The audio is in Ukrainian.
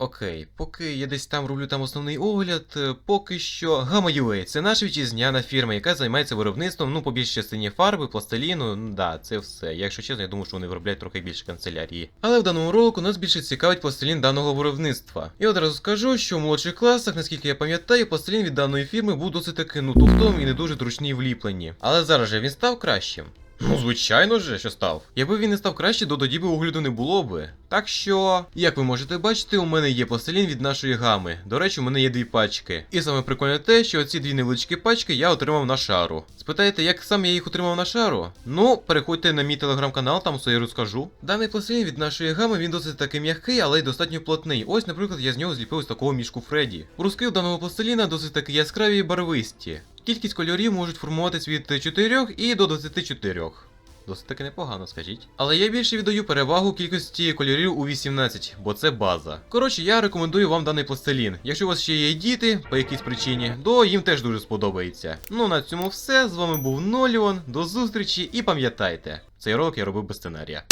Окей, поки я десь там роблю там основний огляд, е, поки що UA – це наша вітчизняна фірма, яка займається виробництвом, ну, по більшій частині фарби, пластиліну, ну да, це все. Якщо чесно, я думаю, що вони виробляють трохи більше канцелярії. Але в даному ролику нас більше цікавить пластилін даного виробництва. І одразу скажу, що в молодших класах, наскільки я пам'ятаю, пластилін від даної фірми був досить таки ну товстим і не дуже зручний в ліпленні. Але зараз же він став кращим. Ну, звичайно ж, що став. Якби він не став краще, то тоді би огляду не було би. Так що, як ви можете бачити, у мене є пластилін від нашої гами. До речі, у мене є дві пачки. І саме прикольне те, що ці дві невеличкі пачки я отримав на шару. Спитаєте, як саме я їх отримав на шару? Ну, переходьте на мій телеграм-канал, там все я розкажу. Даний пластилін від нашої гами він досить таки м'який, але й достатньо плотний. Ось, наприклад, я з нього зліпив ось такого мішку Фредді. Бруски у даного пластиліна досить таки яскраві і барвисті. Кількість кольорів можуть формуватись від 4 і до 24. Досить таки непогано, скажіть. Але я більше віддаю перевагу кількості кольорів у 18, бо це база. Коротше, я рекомендую вам даний пластилін. Якщо у вас ще є діти по якійсь причині, то їм теж дуже сподобається. Ну на цьому все. З вами був Ноліон. До зустрічі і пам'ятайте, цей ролик я робив без сценарія.